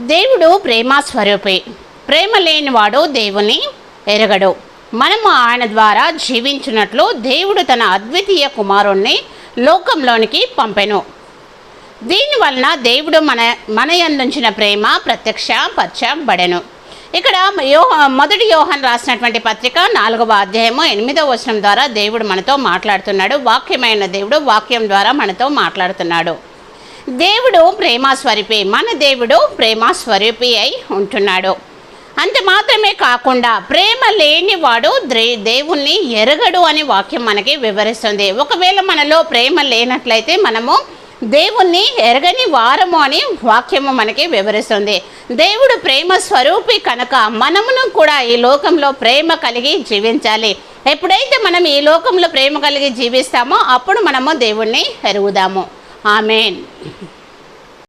దేవుడు ప్రేమ స్వరూపి. ప్రేమ లేనివాడు దేవుని ఎరగడు. మనము ఆయన ద్వారా జీవించినట్లు దేవుడు తన అద్వితీయ కుమారుణ్ణి లోకంలోనికి పంపెను. దీనివలన దేవుడు మన మన యందుంచిన ప్రేమ ప్రత్యక్షపరచబడెను. ఇక్కడ యో మొదటి యోహన్ రాసినటువంటి పత్రిక నాలుగవ అధ్యాయము ఎనిమిదవ వచనం ద్వారా దేవుడు మనతో మాట్లాడుతున్నాడు. వాక్యమైన దేవుడు వాక్యం ద్వారా మనతో మాట్లాడుతున్నాడు. దేవుడు ప్రేమ స్వరూపి మన దేవుడు ప్రేమ స్వరూపి అయి ఉంటున్నాడు. అంత మాత్రమే కాకుండా ప్రేమ లేనివాడు దే దేవుణ్ణి ఎరగడు అని వాక్యం మనకి వివరిస్తుంది. ఒకవేళ మనలో ప్రేమ లేనట్లయితే మనము దేవుణ్ణి ఎరగని వారము అని వాక్యము మనకి వివరిస్తుంది. దేవుడు ప్రేమ స్వరూపి కనుక మనమును కూడా ఈ లోకంలో ప్రేమ కలిగి జీవించాలి. ఎప్పుడైతే మనం ఈ లోకంలో ప్రేమ కలిగి జీవిస్తామో అప్పుడు మనము దేవుణ్ణి ఎరుగుదాము. ஆமேன்